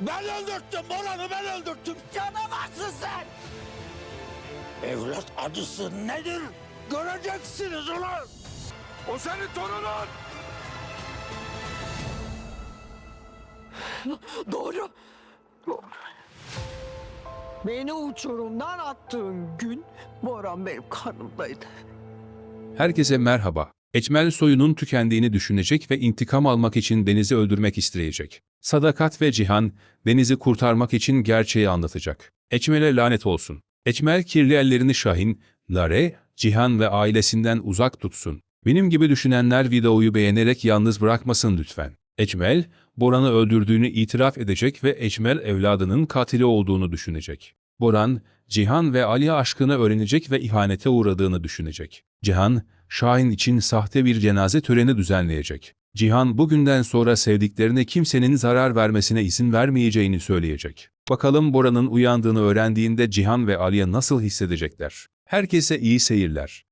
Ben öldürttüm Boran'ı ben öldürttüm. Canavarsın sen. Evlat acısı nedir? Göreceksiniz ulan. O senin torunun! Doğru. Doğru. Beni uçurumdan attığın gün Boran benim karnımdaydı. Herkese merhaba. Ecmel soyunun tükendiğini düşünecek ve intikam almak için Deniz'i öldürmek isteyecek. Sadakat ve Cihan, Deniz'i kurtarmak için gerçeği anlatacak. Ecmel'e lanet olsun. Ecmel kirli ellerini Şahin, Lare, Cihan ve ailesinden uzak tutsun. Benim gibi düşünenler videoyu beğenerek yalnız bırakmasın lütfen. Ecmel, Boran'ı öldürdüğünü itiraf edecek ve Ecmel evladının katili olduğunu düşünecek. Boran, Cihan ve Ali aşkını öğrenecek ve ihanete uğradığını düşünecek. Cihan, Şahin için sahte bir cenaze töreni düzenleyecek. Cihan bugünden sonra sevdiklerine kimsenin zarar vermesine izin vermeyeceğini söyleyecek. Bakalım Bora'nın uyandığını öğrendiğinde Cihan ve Aliye nasıl hissedecekler? Herkese iyi seyirler.